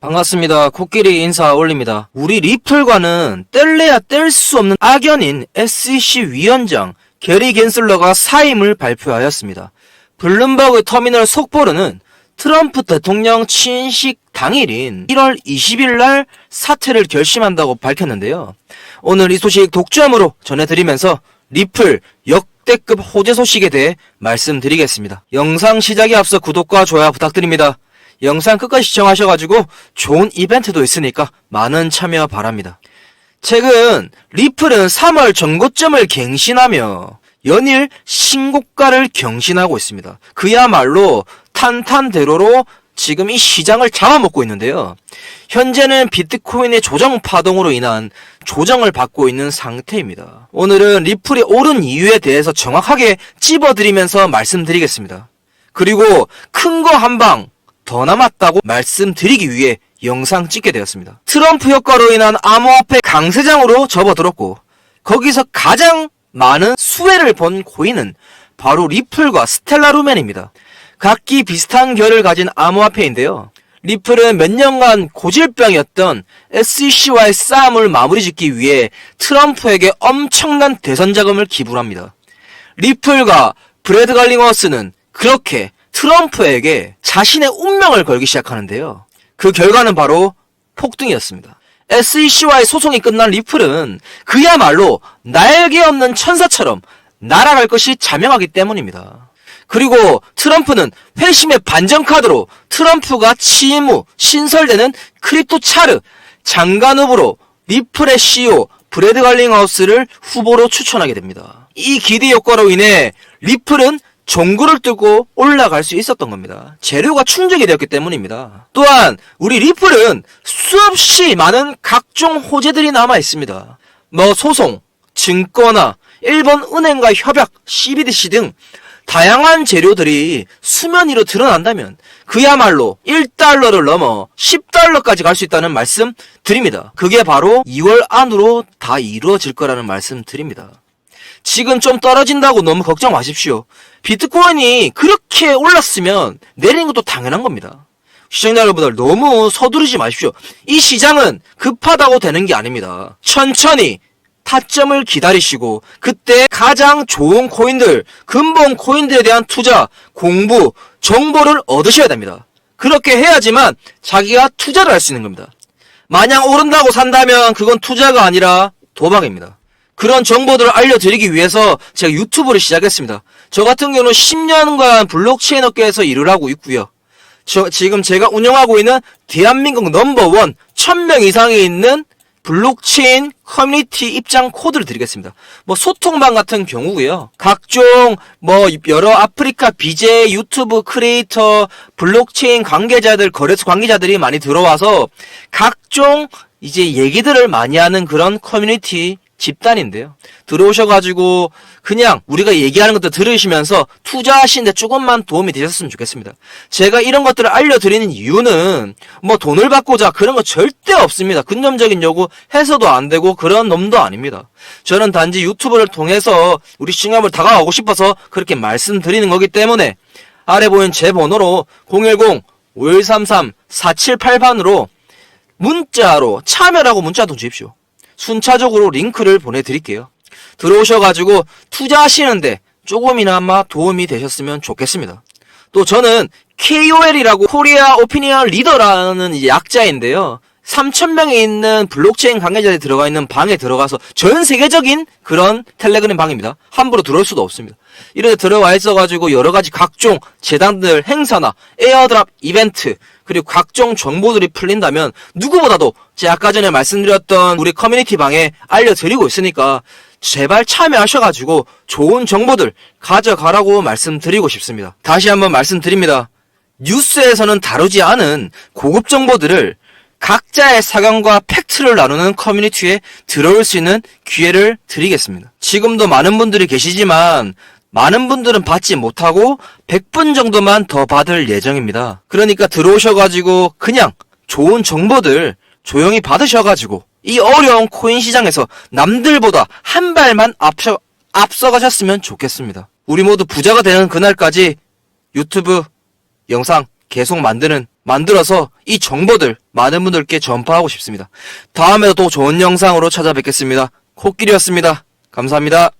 반갑습니다. 코끼리 인사 올립니다. 우리 리플과는 뗄래야 뗄 수 없는 악연인 SEC 위원장 게리 겐슬러가 사임을 발표하였습니다. 블룸버그 터미널 속보로는 트럼프 대통령 친식 당일인 1월 20일 날 사퇴를 결심한다고 밝혔는데요. 오늘 이 소식 독점으로 전해드리면서 리플 역대급 호재 소식에 대해 말씀드리겠습니다. 영상 시작에 앞서 구독과 좋아요 부탁드립니다. 영상 끝까지 시청하셔가지고 좋은 이벤트도 있으니까 많은 참여 바랍니다. 최근 리플은 3월 전고점을 갱신하며 연일 신고가를 경신하고 있습니다. 그야말로 탄탄대로로 지금 이 시장을 잡아먹고 있는데요. 현재는 비트코인의 조정 파동으로 인한 조정을 받고 있는 상태입니다. 오늘은 리플이 오른 이유에 대해서 정확하게 찝어드리면서 말씀드리겠습니다. 그리고 큰 거 한 방 더 남았다고 말씀드리기 위해 영상 찍게 되었습니다. 트럼프 효과로 인한 암호화폐 강세장으로 접어들었고 거기서 가장 많은 수혜를 본 코인은 바로 리플과 스텔라 루멘입니다. 각기 비슷한 결을 가진 암호화폐인데요. 리플은 몇 년간 고질병이었던 SEC와의 싸움을 마무리 짓기 위해 트럼프에게 엄청난 대선 자금을 기부를 합니다. 리플과 브래드 갈링워스는 그렇게 트럼프에게 자신의 운명을 걸기 시작하는데요. 그 결과는 바로 폭등이었습니다. SEC와의 소송이 끝난 리플은 그야말로 날개 없는 천사처럼 날아갈 것이 자명하기 때문입니다. 그리고 트럼프는 회심의 반전 카드로 트럼프가 취임 후 신설되는 크립토 차르 장관 후보로 리플의 CEO 브래드 갈링하우스를 후보로 추천하게 됩니다. 이 기대 효과로 인해 리플은 종구를 뚫고 올라갈 수 있었던 겁니다. 재료가 충족이 되었기 때문입니다. 또한 우리 리플은 수없이 많은 각종 호재들이 남아 있습니다. 뭐 소송, 증권화, 일본 은행과 협약, CBDC 등 다양한 재료들이 수면 위로 드러난다면 그야말로 1달러를 넘어 10달러까지 갈 수 있다는 말씀 드립니다. 그게 바로 2월 안으로 다 이루어질 거라는 말씀 드립니다. 지금 좀 떨어진다고 너무 걱정 마십시오. 비트코인이 그렇게 올랐으면 내리는 것도 당연한 겁니다. 시청자 여러분들 너무 서두르지 마십시오. 이 시장은 급하다고 되는 게 아닙니다. 천천히 타점을 기다리시고 그때 가장 좋은 코인들, 근본 코인들에 대한 투자, 공부, 정보를 얻으셔야 됩니다. 그렇게 해야지만 자기가 투자를 할 수 있는 겁니다. 마냥 오른다고 산다면 그건 투자가 아니라 도박입니다. 그런 정보들을 알려드리기 위해서 제가 유튜브를 시작했습니다. 저 같은 경우는 10년간 블록체인 업계에서 일을 하고 있고요. 저, 지금 제가 운영하고 있는 대한민국 넘버원 1000명 이상이 있는 블록체인 커뮤니티 입장 코드를 드리겠습니다. 뭐 소통방 같은 경우고요. 각종 뭐 여러 아프리카 BJ 유튜브 크리에이터 블록체인 관계자들 거래소 관계자들이 많이 들어와서 각종 이제 얘기들을 많이 하는 그런 커뮤니티 집단인데요. 들어오셔가지고 그냥 우리가 얘기하는 것도 들으시면서 투자하시는데 조금만 도움이 되셨으면 좋겠습니다. 제가 이런 것들을 알려드리는 이유는 뭐 돈을 받고자 그런 거 절대 없습니다. 근접적인 요구 해서도 안 되고 그런 놈도 아닙니다. 저는 단지 유튜브를 통해서 우리 시청자분 다가가고 싶어서 그렇게 말씀드리는 거기 때문에 아래 보이는 제 번호로 010-5133-478번으로 문자로 참여라고 문자 도 주십시오. 순차적으로 링크를 보내드릴게요. 들어오셔가지고 투자하시는데 조금이나마 도움이 되셨으면 좋겠습니다. 또 저는 KOL이라고 코리아 오피니언 리더라는 약자인데요. 3,000명이 있는 블록체인 관계자들이 들어가 있는 방에 들어가서 전 세계적인 그런 텔레그램 방입니다. 함부로 들어올 수도 없습니다. 이런데 들어와 있어가지고 여러 가지 각종 재단들 행사나 에어드랍 이벤트 그리고 각종 정보들이 풀린다면 누구보다도 제가 아까 전에 말씀드렸던 우리 커뮤니티 방에 알려드리고 있으니까 제발 참여하셔가지고 좋은 정보들 가져가라고 말씀드리고 싶습니다. 다시 한번 말씀드립니다. 뉴스에서는 다루지 않은 고급 정보들을 각자의 사견과 팩트를 나누는 커뮤니티에 들어올 수 있는 기회를 드리겠습니다. 지금도 많은 분들이 계시지만 많은 분들은 받지 못하고 100분 정도만 더 받을 예정입니다. 그러니까 들어오셔가지고 그냥 좋은 정보들 조용히 받으셔가지고 이 어려운 코인 시장에서 남들보다 한 발만 앞서, 앞서가셨으면 좋겠습니다. 우리 모두 부자가 되는 그날까지 유튜브 영상 계속 만드는 만들어서 이 정보들 많은 분들께 전파하고 싶습니다. 다음에도 또 좋은 영상으로 찾아뵙겠습니다. 코끼리였습니다. 감사합니다.